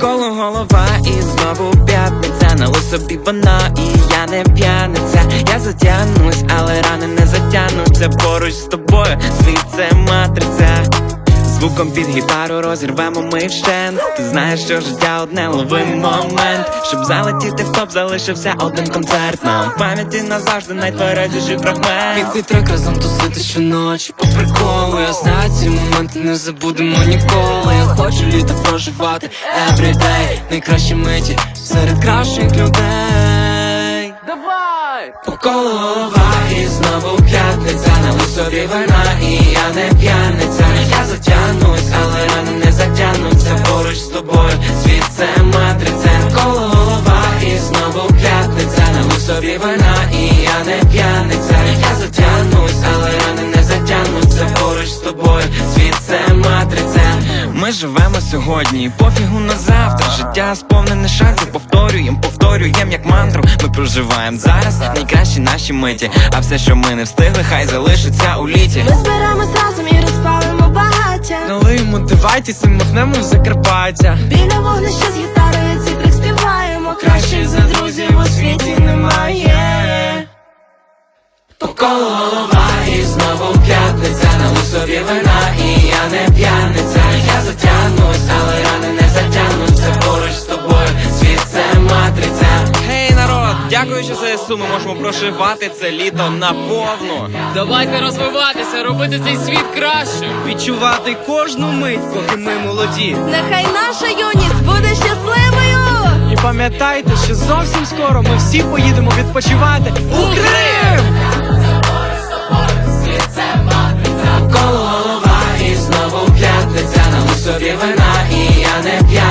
Коло голова і знову п'ятниця. На собі вона і я не п'яниця. Я затягнусь, але рани не затягнуться. Поруч з тобою світ це матриця Звуком під гітару розірвемо ми вщент. Ти знаєш, що життя одне лови момент. Щоб залетіти в топ, залишився один концерт. Нам в пам'яті назавжди найтверезіший фрагмент. Під трек разом тусити щоночі. По приколу Я знаю ці моменти не забудемо ніколи. Я хочу літо проживати everyday. Найкращі миті серед кращих людей. Давай! По колу голова і знову п'ятниця Налив собі вина і я не п'яниця Я але рани не затягнуться Поруч з тобою світ це матриця Коло голова і знову п'ятниця Налив собі вина і я не п'яниця Я затягнусь, але рани не затягнуться Поруч з тобою світ це матриця Ми живемо сьогодні, пофігу на завтра. Життя сповнене шансів, повторюєм, повторюєм як мантру. Ми проживаємо зараз найкращі наші миті. А все, що ми не встигли, хай залишиться у літі. Налиємо ми махнемо в Закарпаття. Біля вогнища з гітарою цей трик співаємо Кращих за друзів у світі немає. По колу голова і знову п'ятниця на собі вина і я не п'яниця Я затягнусь, Дякуючи за ЗСУ, ми можемо проживати це літо наповну. Давайте розвиватися, робити цей світ кращим. відчувати кожну мить, поки ми молоді. Нехай наша юність буде щасливою. І пам'ятайте, що зовсім скоро ми всі поїдемо відпочивати у Крим! Коло голова і знову п'ятниця, на собі вина, і я не п'я.